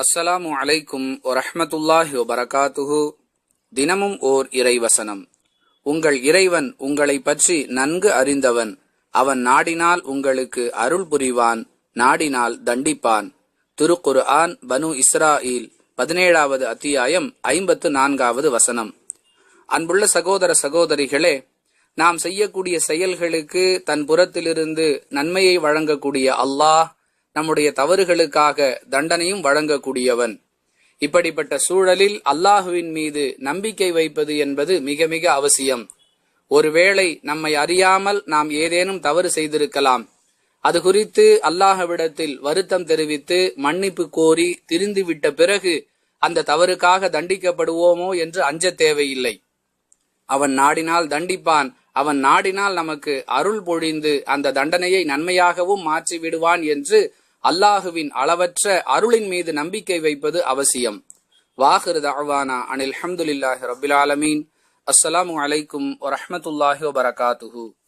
அஸ்ஸலாமு அலைக்கும் வரஹ்மத்துல்லாஹி வபரகாத்துஹு. தினமும் ஓர் இறைவசனம். உங்கள் இறைவன் உங்களை பற்றி நன்கு அறிந்தவன். அவன் நாடினால் உங்களுக்கு அருள் புரிவான் நாடினால் தண்டிப்பான். திருக்குரு ஆன் பனு இஸ்ராயில் பதினேழாவது அத்தியாயம் ஐம்பத்து நான்காவது வசனம். அன்புள்ள சகோதர சகோதரிகளே நாம் செய்யக்கூடிய செயல்களுக்கு தன் புறத்திலிருந்து நன்மையை வழங்கக்கூடிய அல்லாஹ் நம்முடைய தவறுகளுக்காக தண்டனையும் வழங்கக்கூடியவன். இப்படிப்பட்ட சூழலில் அல்லாஹுவின் மீது நம்பிக்கை வைப்பது என்பது மிக மிக அவசியம். ஒருவேளை நம்மை அறியாமல் நாம் ஏதேனும் தவறு செய்திருக்கலாம். அது குறித்து அல்லாஹவிடத்தில் வருத்தம் தெரிவித்து மன்னிப்பு கோரி திரிந்துவிட்ட பிறகு அந்த தவறுக்காக தண்டிக்கப்படுவோமோ என்று அஞ்ச தேவையில்லை. அவன் நாடினால் தண்டிப்பான் அவன் நாடினால் நமக்கு அருள் பொழிந்து அந்த தண்டனையை நன்மையாகவும் மாற்றி விடுவான் என்று அல்லாஹுவின் அளவற்ற அருளின் மீது நம்பிக்கை வைப்பது அவசியம். வாஹிரு தஅவானா அனில் ஹம்துலில்லாஹி ரபில் ஆலமீன். அஸ்ஸலாமு அலைக்கும் வரஹ்மத்துல்லாஹி வபரகாத்துஹூ.